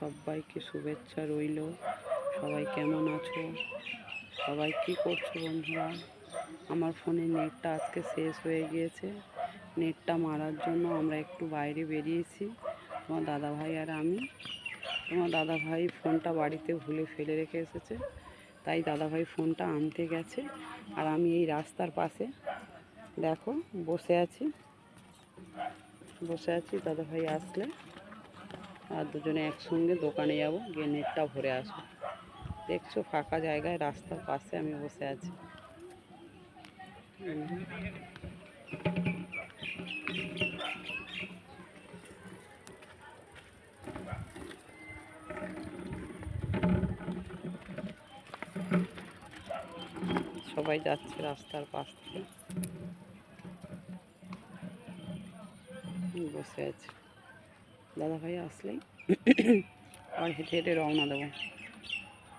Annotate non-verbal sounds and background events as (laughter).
সবাইকে শুভেচ্ছা রইল। সবাই কেমন আছো? সবাই কি করছ বন্ধুরা? আমার ফোনে নেটটা আজকে শেষ হয়ে গিয়েছে। নেটটা মারার জন্য আমরা একটু বাইরে বেরিয়েছি। তোমার দাদা ভাই আর আমি। তোমার দাদা ভাই ফোনটা বাড়িতে ভুলে ফেলে রেখে এসেছে। তাই দাদা ভাই ফোনটা আনতে গেছে। আর আমি এই রাস্তার পাশে, দেখো, বসে আছি। বসে আছি দাদা ভাই আসলে। আর দুজনে একসঙ্গে দোকানে যাব, গিয়ে নেটটা ভরে আসব। দেখছ, ফাঁকা জায়গায় রাস্তার পাশে আমি বসে আছি। সবাই যাচ্ছে রাস্তার পাশ থেকে। বসে আছে। দাদা ভাই আসলেই। (coughs) আর হেঁটে হেঁটে রওনা দেবো।